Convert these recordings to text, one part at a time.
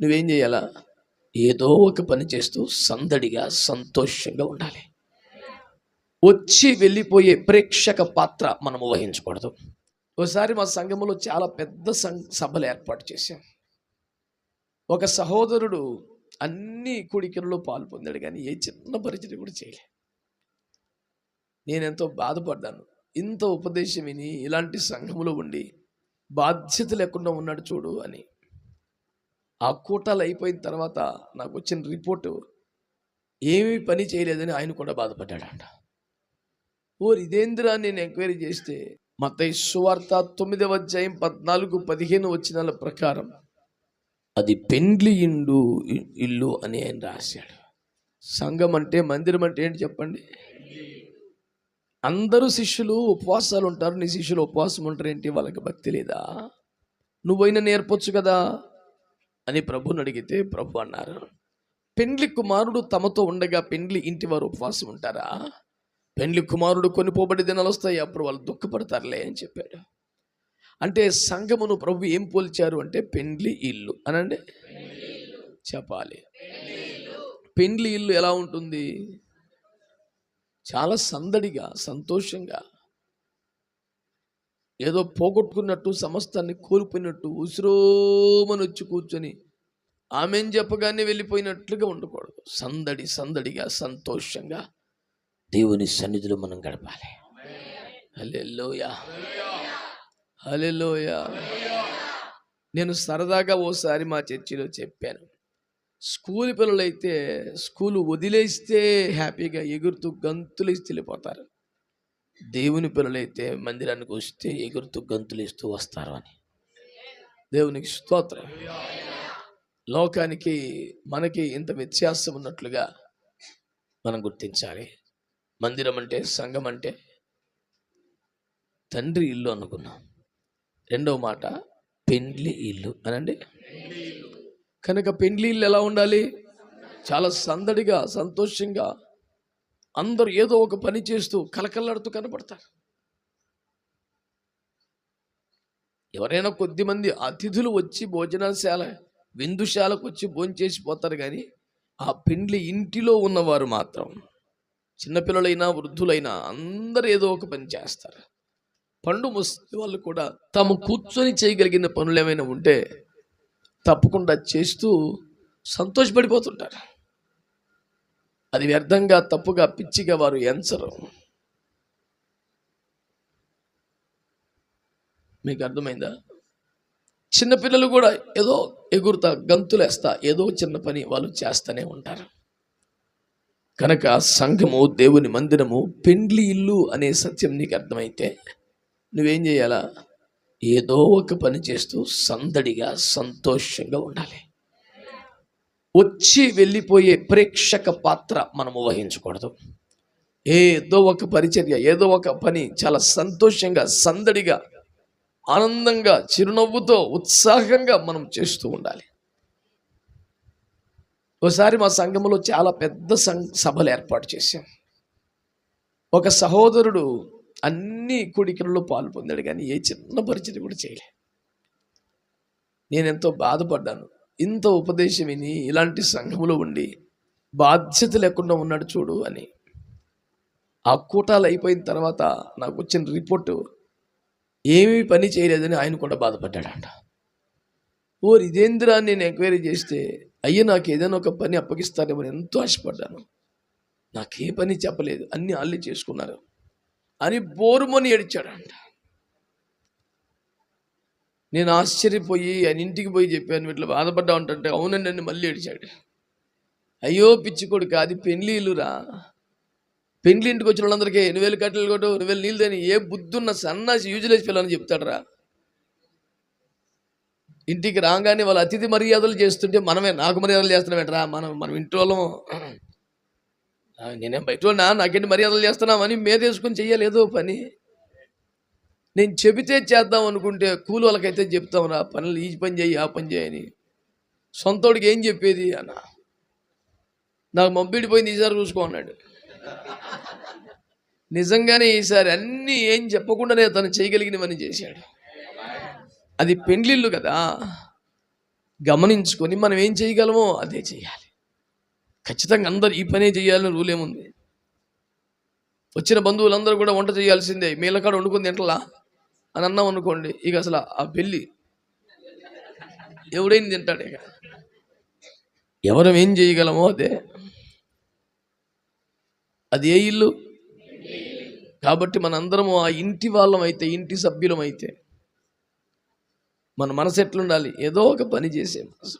నువ్వేం చేయాలా? ఏదో ఒక పని చేస్తూ సందడిగా సంతోషంగా ఉండాలి. వచ్చి వెళ్ళిపోయే ప్రేక్షక పాత్ర మనము వహించకూడదు. ఒకసారి మా సంఘములో చాలా పెద్ద సం- సభలు ఏర్పాటు చేశాం. ఒక సహోదరుడు అన్ని కూడికలలో పాలు పొందాడు కానీ ఏ చిన్న పరిచయం కూడా చేయలే. నేనెంతో బాధపడ్డాను. ఇంత ఉపదేశం విని ఇలాంటి సంఘములో ఉండి బాధ్యత లేకుండా ఉన్నాడు చూడు అని. ఆ కూటాలు అయిపోయిన తర్వాత నాకు వచ్చిన రిపోర్టు ఏమీ పని చేయలేదని ఆయన కూడా బాధపడ్డాడంట. ఓ ఇదేంద్రా నేను ఎంక్వైరీ చేస్తే? మత సువార్త తొమ్మిదవ అధ్యాయం పద్నాలుగు పదిహేను వచ్చినాల ప్రకారం అది పెండ్లి ఇండు ఇల్లు అని ఆయన రాశాడు. సంఘం అంటే మందిరం అంటే ఏంటి చెప్పండి? అందరూ శిష్యులు ఉపవాసాలు ఉంటారు నీ శిష్యులు ఉపవాసం ఉంటారు ఏంటి? వాళ్ళకి భక్తి లేదా? నువ్వైనా నేర్పొచ్చు కదా? అని ప్రభుని అడిగితే ప్రభు అన్నారు పెండ్లి కుమారుడు తమతో ఉండగా పెండ్లి ఇంటి వారు ఉపవాసం ఉంటారా? పెండ్లి కుమారుడు కొనిపోబడి దినాలు వస్తాయి అప్పుడు వాళ్ళు దుఃఖపడతారులే అని చెప్పాడు. అంటే సంఘమును ప్రభు ఏం పోల్చారు అంటే పెండ్లి ఇల్లు అనండి. చెప్పాలి. పెండ్లి ఇల్లు ఎలా ఉంటుంది? చాలా సందడిగా సంతోషంగా. ఏదో పోగొట్టుకున్నట్టు సమస్తాన్ని కోల్పోయినట్టు ఉసిరోమని వచ్చి కూర్చొని ఆమెను చెప్పగానే వెళ్ళిపోయినట్లుగా ఉండకూడదు. సందడి సందడిగా సంతోషంగా దేవుని సన్నిధిలో మనం గడపాలి. హల్లెలూయ. హల్లెలూయ. నేను సరదాగా ఓసారి మా చర్చిలో చెప్పాను. స్కూల్ పిల్లలైతే స్కూల్ వదిలేస్తే హ్యాపీగా ఎగురుతూ గంతులు ఇస్తూ వెళ్ళిపోతారు. దేవుని పిల్లలైతే మందిరానికి వస్తే ఎగురుతూ గంతులు ఇస్తూ వస్తారు అని. దేవునికి స్తోత్రం. లోకానికి మనకి ఇంత వ్యత్యాసం ఉన్నట్లుగా మనం గుర్తించాలి. మందిరం అంటే సంఘం అంటే తండ్రి ఇల్లు అనుకున్నాం. రెండవ మాట పెండ్లి ఇల్లు అనండి. కనుక పెండ్లి ఇల్లు ఎలా ఉండాలి? చాలా సందడిగా సంతోషంగా అందరూ ఏదో ఒక పని చేస్తూ కలకల్లాడుతూ కనపడతారు ఎవరైనా కొద్దిమంది అతిథులు వచ్చి భోజనశాల విందుశాలకు వచ్చి భోంచేసిపోతారు కానీ ఆ పెండ్లి ఇంటిలో ఉన్నవారు మాత్రం చిన్నపిల్లలైనా వృద్ధులైనా అందరూ ఏదో ఒక పని చేస్తారు. పండు ముసలి వాళ్ళు కూడా తాము కూర్చొని చేయగలిగిన పనులు ఏమైనా ఉంటే తప్పకుండా చేస్తూ సంతోషపడిపోతుంటారు. అది వ్యర్థంగా తప్పుగా పిచ్చిగా వారు ఎంచరు. మీకు అర్థమైందా? చిన్నపిల్లలు కూడా ఏదో ఎగురుతా గంతులేస్తా ఏదో చిన్న పని వాళ్ళు చేస్తూనే ఉంటారు. కనుక సంఘము దేవుని మందిరము పెండ్లి ఇల్లు అనే సత్యం నీకు అర్థమైతే నువ్వేం చేయాలా? ఏదో ఒక పని చేస్తూ సందడిగా సంతోషంగా ఉండాలి. వచ్చి వెళ్ళిపోయే ప్రేక్షక పాత్ర మనము వహించకూడదు. ఏదో ఒక పరిచర్య ఏదో ఒక పని చాలా సంతోషంగా సందడిగా ఆనందంగా చిరునవ్వుతో ఉత్సాహంగా మనం చేస్తూ ఉండాలి. ఒకసారి మా సంఘంలో చాలా పెద్ద సం సభలు ఏర్పాటు చేశాం. ఒక సహోదరుడు అన్ని కూడికలలో పాలు పొందాడు కానీ ఏ చిన్న పరిచయం కూడా చేయలే. ఎంతో బాధపడ్డాను. ఇంత ఉపదేశం విని ఇలాంటి సంఘములో ఉండి బాధ్యత లేకుండా ఉన్నాడు చూడు అని. ఆ కూటాలు అయిపోయిన తర్వాత నాకు వచ్చిన రిపోర్టు ఏమీ పని చేయలేదని ఆయన కూడా బాధపడ్డాడంట. ఓ ఇదేందిరా నేను ఎంక్వైరీ చేస్తే అయ్యా నాకు ఏదైనా ఒక పని అప్పగిస్తారేమో అని ఎంతో ఆశపడ్డాను. నాకే పని చెప్పలేదు అన్ని వాళ్ళే చేసుకున్నారు అని బోరుమని ఏడిచాడంట. నేను ఆశ్చర్యపోయి ఆయన ఇంటికి పోయి చెప్పాను ఇట్లా బాధపడ్డా ఉంటుంటే అవునండి అని మళ్ళీ ఏడిచాడు. అయ్యో పిచ్చి కొడుకు అది పెళ్ళి ఇల్లురా. ఇంటికి వచ్చిన వాళ్ళందరికీ ఎన్ని వేలు కట్టెలు కొట్టు ఎన్ని వేలు నీళ్ళు తని ఏ బుద్ధున్న సన్నాసి యూజ్లేసి పిల్లని చెప్తాడరా. ఇంటికి రాగానే వాళ్ళ అతిథి మర్యాదలు చేస్తుంటే మనమే నాకు మర్యాదలు చేస్తున్నామేట్రా మనం మనం ఇంటి వాళ్ళం నేనేం బయట వాళ్ళనా నాకేంటి మర్యాదలు చేస్తున్నామని మేదేసుకొని చెయ్యాలి పని. నేను చెబితే చేద్దాం అనుకుంటే కూలి వాళ్ళకైతే చెప్తాం రా పనులు ఈ పని చేయి ఆ పని చేయని సొంతోడికి ఏం చెప్పేది అన్న? నాకు పంపిడిపోయింది ఈసారి చూసుకో అన్నాడు. నిజంగానే ఈసారి అన్నీ ఏం చెప్పకుండానే తను చేయగలిగినవని చేశాడు. అది పెండ్లిల్లు కదా. గమనించుకొని మనం ఏం చేయగలమో అదే చేయాలి. ఖచ్చితంగా అందరు ఈ పనే చేయాలని రూల్ ఏముంది? వచ్చిన బంధువులందరూ కూడా వంట చేయాల్సిందే. మీలకాడ వండుకుని తింటలా? అని అన్నాం అనుకోండి ఇక అసలు ఆ పెళ్ళి ఎవడైనా తింటాడు ఇక? ఎవరం ఏం చేయగలమో అదే. అది ఏ ఇల్లు? కాబట్టి మనందరము ఆ ఇంటి వాళ్ళం అయితే ఇంటి సభ్యులం అయితే మన మనసు ఎట్లుండాలి? ఏదో ఒక పని చేసే మనసు.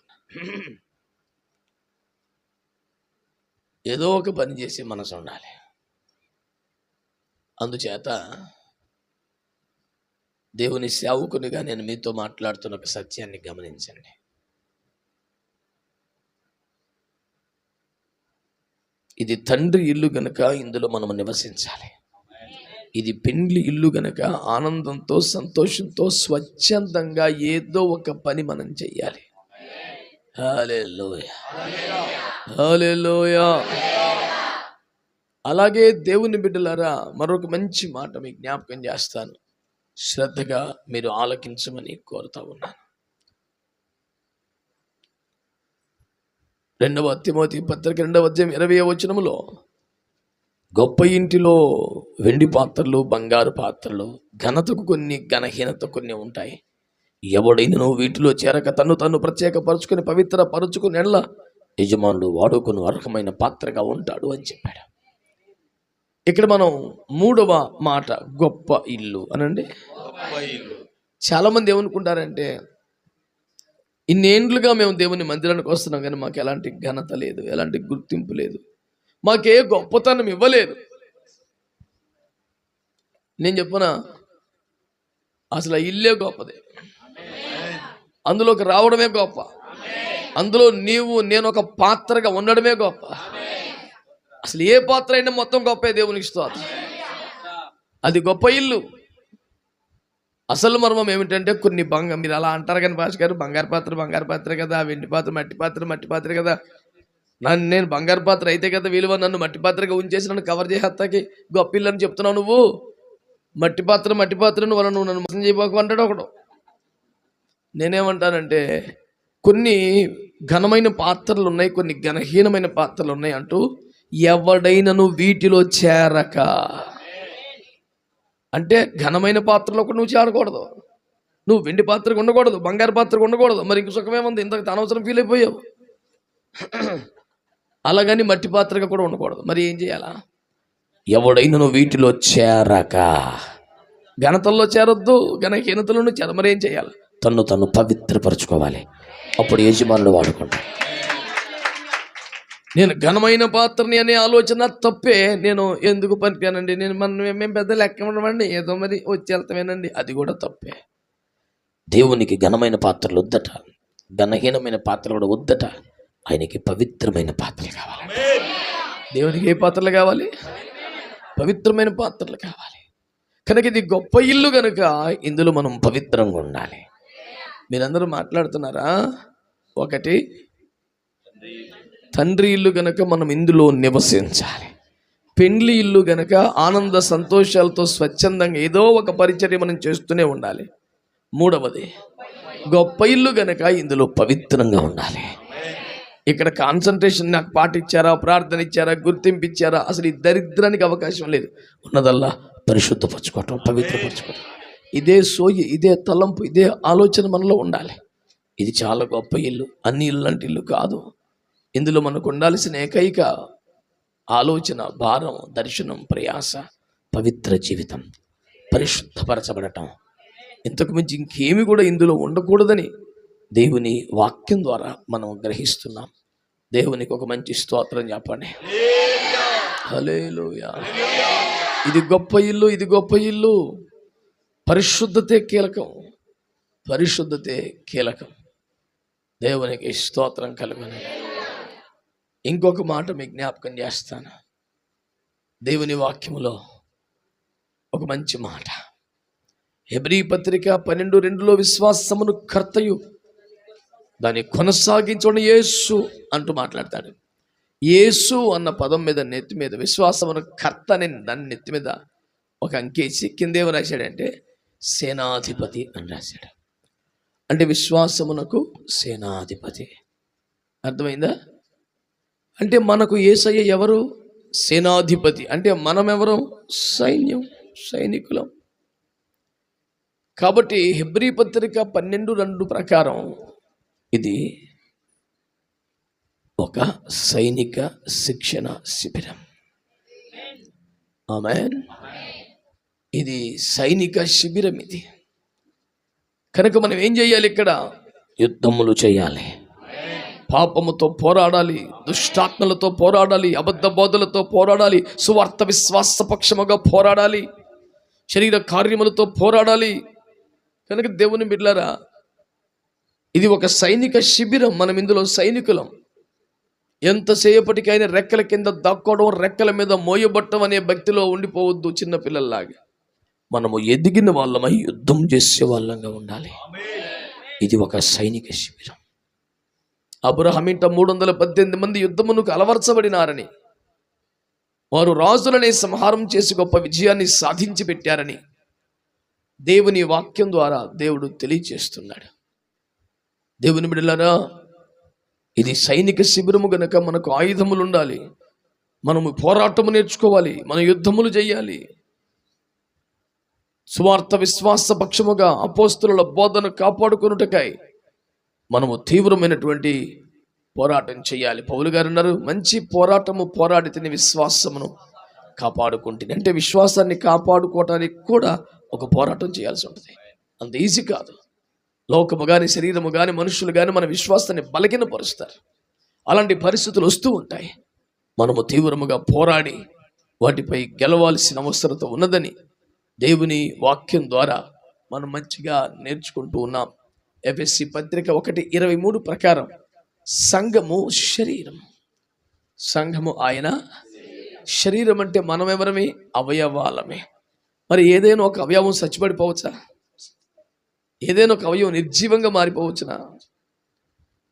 ఏదో ఒక పని చేసే మనసు ఉండాలి. అందుచేత దేవుని సేవకునిగా నేను మీతో మాట్లాడుతున్న ఒక సత్యాన్ని గమనించండి. ఇది తండ్రి ఇల్లు గనక ఇందులో మనం నివసించాలి. ఇది పెండ్లి ఇల్లు గనక ఆనందంతో సంతోషంతో స్వచ్ఛందంగా ఏదో ఒక పని మనం చెయ్యాలి. అలాగే దేవుని బిడ్డలారా మరొక మంచి మాట మీకు జ్ఞాపకం చేస్తాను. శ్రద్ధగా మీరు ఆలకించమని కోరుతా ఉన్నాను. రెండవ తిమోతి పత్రిక రెండవ అధ్యాయం ఇరవై వచనములో గొప్ప ఇంటిలో వెండి పాత్రలు బంగారు పాత్రలు ఘనతకు కొన్ని ఘనహీనత కొన్ని ఉంటాయి. ఎవడైనను వీటిలో చేరక తను తను ప్రత్యేకపరుచుకుని పవిత్ర పరుచుకుని ఎడల యజమానుడు వాడుకుని అర్హమైన పాత్రగా ఉంటాడు అని చెప్పాడు. ఇక్కడ మనం మూడవ మాట గొప్ప ఇల్లు అనండి. చాలామంది ఏమనుకుంటారంటే ఇన్నేండ్లుగా మేము దేవుని మందిరానికి వస్తున్నాం కానీ మాకు ఎలాంటి ఘనత లేదు ఎలాంటి గుర్తింపు లేదు మాకే గొప్పతనం ఇవ్వలేదు. నేను చెప్పిన? అసలు ఆ ఇల్లే గొప్పది. అందులోకి రావడమే గొప్ప. అందులో నీవు నేను ఒక పాత్రగా ఉండడమే గొప్ప. అసలు ఏ పాత్ర అయినా మొత్తం గొప్ప దేవునికి స్తోత్రం. అది గొప్ప ఇల్లు. అసలు మర్మం ఏమిటంటే కొన్ని బంగ మీరు అలా అంటారు కానీ భాష గారు బంగారు పాత్ర బంగారు పాత్ర కదా వెండి పాత్ర మట్టి పాత్ర మట్టి పాత్ర కదా. నన్ను నేను బంగారు పాత్ర అయితే కదా విలువ నన్ను మట్టి పాత్రగా ఉంచేసి నన్ను కవర్ చేసేస్తాకి గొప్ప ఇల్లు అని చెప్తున్నావు నువ్వు. మట్టి పాత్ర మట్టి పాత్ర వాళ్ళ నువ్వు నన్ను మోసం చేయబోకు అంటాడు ఒకడు. నేనేమంటానంటే కొన్ని ఘనమైన పాత్రలు ఉన్నాయి కొన్ని ఘనహీనమైన పాత్రలు ఉన్నాయి అంటూ ఎవడైనను వీటిలో చేరక. అంటే ఘనమైన పాత్రలో కూడా నువ్వు చేరకూడదు. నువ్వు వెండి పాత్రకు ఉండకూడదు బంగారు పాత్రకు ఉండకూడదు. మరి ఇంక సుఖమేముంది ఇంతకు అనవసరం ఫీల్ అయిపోయావు. అలాగని మట్టి పాత్రగా కూడా ఉండకూడదు. మరి ఏం చేయాలా? ఎవడైనను వీటిలో చేరక. ఘనతల్లో చేరొద్దు ఘనహీనతలను చేర. మరి ఏం చేయాలి? తన్ను తను పవిత్రపరచుకోవాలి. అప్పుడు యజమానులు వాడుకుంటారు. నేను ఘనమైన పాత్రని అనే ఆలోచన తప్పే. నేను ఎందుకు పనికానండి నేను మనం మేము పెద్ద లెక్క ఉండమండి ఏదో మరి వచ్చి వెళ్తామేనండి. అది కూడా తప్పే. దేవునికి ఘనమైన పాత్రలు వద్దట. ఘనహీనమైన పాత్రలు కూడా వద్దట. ఆయనకి పవిత్రమైన పాత్రలు కావాలి. దేవునికి ఏ పాత్రలు కావాలి? పవిత్రమైన పాత్రలు కావాలి. కనుక ఇది గొప్ప ఇల్లు కనుక ఇందులో మనం పవిత్రంగా ఉండాలి. మీరందరూ మాట్లాడుతున్నారా? ఒకటి. తండ్రి ఇల్లు గనక మనం ఇందులో నివసించాలి. పెండ్లి ఇల్లు గనక ఆనంద సంతోషాలతో స్వచ్ఛందంగా ఏదో ఒక పరిచర్య మనం చేస్తూనే ఉండాలి. మూడవది గొప్ప ఇల్లు గనక ఇందులో పవిత్రంగా ఉండాలి. ఇక్కడ కాన్సన్ట్రేషన్ నాకు పాట ఇచ్చారా ప్రార్థన ఇచ్చారా గుర్తింపు ఇచ్చారా అసలు ఈ దరిద్రానికి అవకాశం లేదు. ఉన్నదల్లా పరిశుద్ధపరచుకోవటం పవిత్రపరచుకోవటం. ఇదే సోయి ఇదే తలంపు ఇదే ఆలోచన మనలో ఉండాలి. ఇది చాలా గొప్ప ఇల్లు అన్ని ఇల్లు లాంటి ఇల్లు కాదు. ఇందులో మనకు ఉండాల్సిన ఏకైక ఆలోచన భారం దర్శనం ప్రయాస పవిత్ర జీవితం పరిశుద్ధపరచబడటం. ఇంతకు మించి ఇంకేమి కూడా ఇందులో ఉండకూడదని దేవుని వాక్యం ద్వారా మనం గ్రహిస్తున్నాం. దేవునికి ఒక మంచి స్తోత్రం చెప్పండి. హలేలుయా ఇది గొప్ప ఇల్లు ఇది గొప్ప ఇల్లు. పరిశుద్ధతే కీలకం. పరిశుద్ధతే కీలకం. దేవునికి స్తోత్రం కలుగుని. ఇంకొక మాట మీకు జ్ఞాపకం చేస్తాను. దేవుని వాక్యములో ఒక మంచి మాట. హెబ్రీ పత్రిక పన్నెండు రెండులో విశ్వాసమును కర్తయు దాన్ని కొనసాగించడం యేసు అంటూ మాట్లాడతాడు. యేసు అన్న పదం మీద నెత్తి మీద విశ్వాసమును కర్త అని దాని నెత్తి మీద ఒక అంకేసి కిందేమో రాశాడంటే సేనాధిపతి అని రాశాడు. అంటే విశ్వాసమునకు సేనాధిపతి. అర్థమైందా? అంటే మనకు ఏసయ్య ఎవరు? సేనాధిపతి. అంటే మనం ఎవరు సైన్యం సైనికులం. కాబట్టి హెబ్రీ పత్రిక పన్నెండు రెండు ప్రకారం ఇది ఒక సైనిక శిక్షణ శిబిరం. ఆమె ఇది సైనిక శిబిరం ఇది. కనుక మనం ఏం చేయాలి ఇక్కడ? యుద్ధములు చేయాలి. పాపముతో పోరాడాలి దుష్టాత్మలతో పోరాడాలి అబద్ధ బోధలతో పోరాడాలి సువార్త విశ్వాసపక్షముగా పోరాడాలి శరీర కార్యములతో పోరాడాలి. కనుక దేవుని బిడ్లరా ఇది ఒక సైనిక శిబిరం మనం ఇందులో సైనికులం. ఎంతసేపటికైనా రెక్కల కింద దాక్కోవడం రెక్కల మీద మోయబట్టం అనే భక్తిలో ఉండిపోవద్దు చిన్నపిల్లల్లాగా మనము ఎదిగిన వాళ్ళమై యుద్ధం చేసే వాళ్ళంగా ఉండాలి. ఇది ఒక సైనిక శిబిరం. అబ్రహమింట మూడు వందల పద్దెనిమిది మంది యుద్ధమునకు అలవర్చబడినారని వారు రాజులనే సంహారం చేసి గొప్ప విజయాన్ని సాధించి పెట్టారని దేవుని వాక్యం ద్వారా దేవుడు తెలియచేస్తున్నాడు దేవుని బిడ్డలారా ఇది సైనిక శిబిరము గనక మనకు ఆయుధములు ఉండాలి మనము పోరాటము నేర్చుకోవాలి మన యుద్ధములు చేయాలి. స్వార్థ విశ్వాస పక్షముగా అపోస్తుల బోధన కాపాడుకొనుటకై మనము తీవ్రమైనటువంటి పోరాటం చేయాలి. పౌలు గారు అన్నారు మంచి పోరాటము పోరాడితేనే విశ్వాసమును కాపాడుకుంటుంది అంటే విశ్వాసాన్ని కాపాడుకోవటానికి కూడా ఒక పోరాటం చేయాల్సి ఉంటుంది. అంత ఈజీ కాదు. లోకము కానీ శరీరము కానీ మనుషులు కానీ మన విశ్వాసాన్ని బలహీనపరుస్తారు. అలాంటి పరిస్థితులు వస్తూ ఉంటాయి. మనము తీవ్రముగా పోరాడి వాటిపై గెలవాల్సిన అవసరత ఉన్నదని దేవుని వాక్యం ద్వారా మనం మంచిగా నేర్చుకుంటూ ఉన్నాం. ఎఫ్ఎస్సి పత్రిక ఒకటి ఇరవై మూడు ప్రకారం సంఘము శరీరం. సంఘము ఆయన శరీరం అంటే మనం ఎవరమే అవయవాలమే. మరి ఏదైనా ఒక అవయవం చచ్చిపడిపోవచ్చా ఏదైనా ఒక అవయవం నిర్జీవంగా మారిపోవచ్చునా?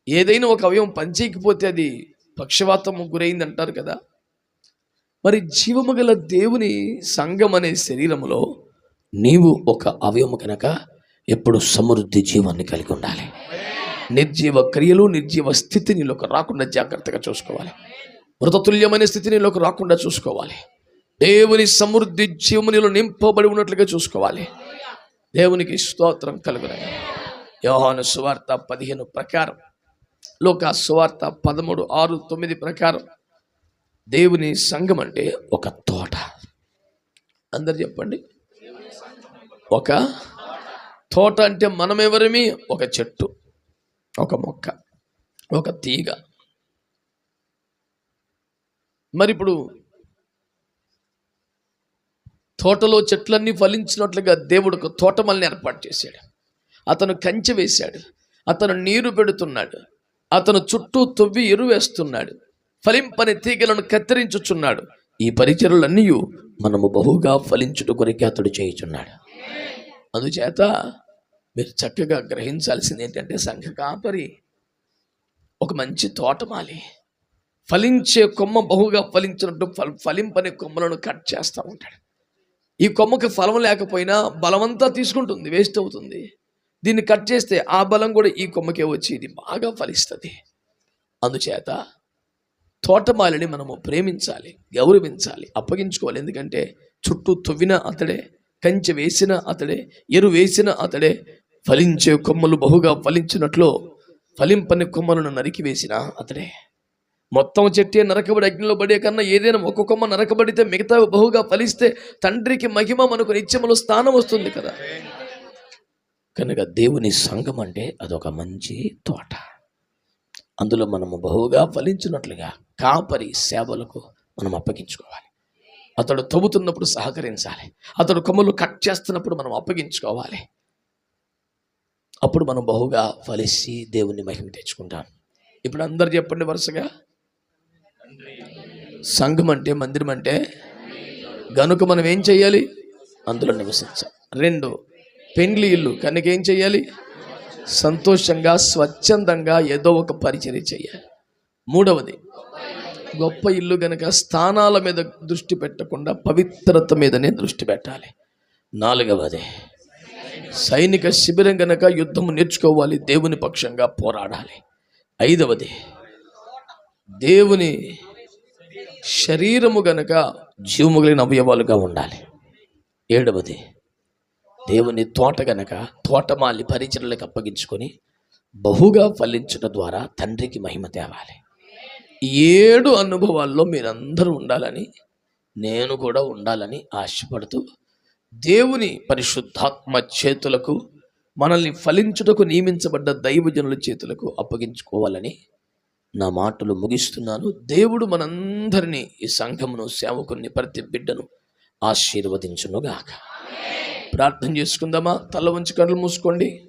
ఏదైనా ఒక అవయవం పనిచేయకపోతే అది పక్షవాతము గురైంది అంటారు కదా. మరి జీవము గల దేవుని సంఘం అనే శరీరంలో నీవు ఒక అవయము కనుక ఎప్పుడు సమృద్ధి జీవాన్ని కలిగి ఉండాలి. నిర్జీవ క్రియలు నిర్జీవ స్థితి నీలోకి రాకుండా జాగ్రత్తగా చూసుకోవాలి. మృతతుల్యమైన స్థితి నీలోకి రాకుండా చూసుకోవాలి. దేవుని సమృద్ధి జీవమునిలో నింపబడి ఉన్నట్లుగా చూసుకోవాలి. దేవునికి స్తోత్రం కలుగునగా యోహాను సువార్త పదిహేను ప్రకారం లోక సువార్త పదమూడు ఆరు తొమ్మిది ప్రకారం దేవుని సంఘం అంటే ఒక తోట. అందరు చెప్పండి. ఒక తోట అంటే మనమెవరమి? ఒక చెట్టు ఒక మొక్క ఒక తీగ. మరి ఇప్పుడు తోటలో చెట్లన్నీ ఫలించినట్లుగా దేవుడు తోటమల్ని ఏర్పాటు చేశాడు. అతను కంచె వేశాడు అతను నీరు పెడుతున్నాడు అతను చుట్టూ తొవ్వి ఎరువేస్తున్నాడు ఫలింపని తీగలను కత్తిరించుచున్నాడు. ఈ పరిచరులన్నీ మనము బహుగా ఫలించుట కొరికే అతడు చేయుచున్నాడు. అందుచేత మీరు చక్కగా గ్రహించాల్సింది ఏంటంటే సంఘ కాపరి ఒక మంచి తోటమాలి ఫలించే కొమ్మ బహుగా ఫలించినట్టు ఫల ఫలింపని కొమ్మలను కట్ చేస్తూ ఉంటాడు. ఈ కొమ్మకి ఫలం లేకపోయినా బలమంతా తీసుకుంటుంది వేస్ట్ అవుతుంది. దీన్ని కట్ చేస్తే ఆ బలం కూడా ఈ కొమ్మకే వచ్చి ఇది బాగా ఫలిస్తుంది. అందుచేత తోటమాలిని మనము ప్రేమించాలి గౌరవించాలి అప్పగించుకోవాలి. ఎందుకంటే చుట్టూ తువ్విన అతడే కంచె వేసిన అతడే ఎరు వేసిన అతడే ఫలించే కొమ్మలు బహుగా ఫలించినట్లు ఫలింపని కొమ్మలను నరికి వేసిన అతడే. మొత్తం చెట్టే నరకబడి అగ్నిలో పడే కన్నా ఏదైనా ఒక కొమ్మ నరకబడితే మిగతా బహుగా ఫలిస్తే తండ్రికి మహిమ మనకు నిత్యములో స్థానం వస్తుంది కదా. కనుక దేవుని సంఘం అంటే అదొక మంచి తోట. అందులో మనము బహుగా ఫలించినట్లుగా కాపరి సేవలకు మనం అప్పగించుకోవాలి. అతడు తవ్వుతున్నప్పుడు సహకరించాలి. అతడు కొమ్మలు కట్ చేస్తున్నప్పుడు మనం అప్పగించుకోవాలి. అప్పుడు మనం బహుగా ఫలిసి దేవుని మహిమ తెచ్చుకుంటాం. ఇప్పుడు అందరు చెప్పండి వరుసగా. సంఘం అంటే మందిరం అంటే గనుక మనం ఏం చెయ్యాలి? అందులో నివసించాలి. రెండు పెండ్లి ఇల్లు కనుక ఏం చేయాలి సంతోషంగా స్వచ్ఛందంగా ఏదో ఒక పరిచర్య చేయాలి మూడవది గొప్ప ఇల్లు గనక స్థానాల మీద దృష్టి పెట్టకుండా పవిత్రత మీదనే దృష్టి పెట్టాలి. నాలుగవది సైనిక శిబిరం గనక యుద్ధము నేర్చుకోవాలి దేవుని పక్షంగా పోరాడాలి. ఐదవది దేవుని శరీరము గనక జీవము కలిగిన అవయవాలుగా ఉండాలి. ఏడవది దేవుని తోట గనక తోటమాలి పరిచరులకు అప్పగించుకొని బహుగా ఫలించడం ద్వారా తండ్రికి మహిమ తేవాలి. ఏడు అనుభవాల్లో మీరందరూ ఉండాలని నేను కూడా ఉండాలని ఆశపడుతూ దేవుని పరిశుద్ధాత్మ చేతులకు మనల్ని ఫలించుటకు నియమించబడ్డ దైవజనుల చేతులకు అప్పగించుకోవాలని నా మాటలు ముగిస్తున్నాను. దేవుడు మనందరినీ ఈ సంఘమును సేవకుని ప్రతి బిడ్డను ఆశీర్వదించునుగాక. ప్రార్థన చేసుకుందామా? తల వంచి కళ్ళు మూసుకోండి.